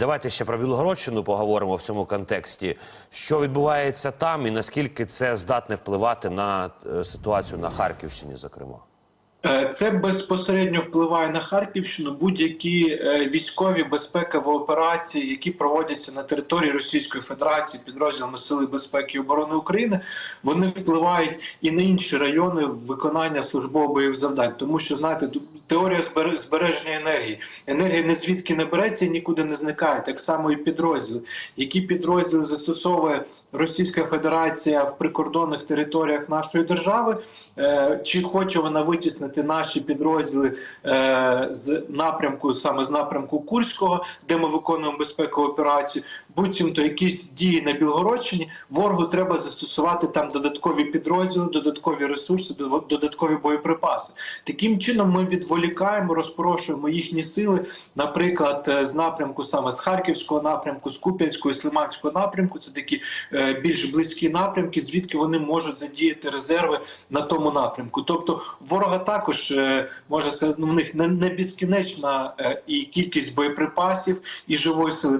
Давайте ще про Білгородщину поговоримо в цьому контексті. Що відбувається там, і наскільки це здатне впливати на е, ситуацію на Харківщині, зокрема. Е, Це безпосередньо впливає на Харківщину. Будь-які е, військові безпекові операції, які проводяться на території Російської Федерації підрозділами Сили безпеки і оборони України, вони впливають і на інші райони виконання службових завдань. Тому що знаєте, теорія збере- збереження енергії. Енергія не звідки не береться і нікуди не зникає. Так само і підрозділи. Які підрозділи застосовує Російська Федерація в прикордонних територіях нашої держави, е, чи хоче вона витіснити наші підрозділи е, з напрямку, саме з напрямку Курського, де ми виконуємо безпекову операцію, буцімто якісь дії на Білгородщині, ворогу треба застосувати там додаткові підрозділи, додаткові ресурси, додаткові боєприпаси. Таким чином ми відволікаємо, розпорошуємо їхні сили, наприклад, е, з напрямку саме з Харківського напрямку, з Куп'янського і Слиманського напрямку. Це такі е, більш близькі напрямки, звідки вони можуть задіяти резерви на тому напрямку. Тобто, ворога також може можна сказати, ну, в них не, не безкінечна е, і кількість боєприпасів і живої сили.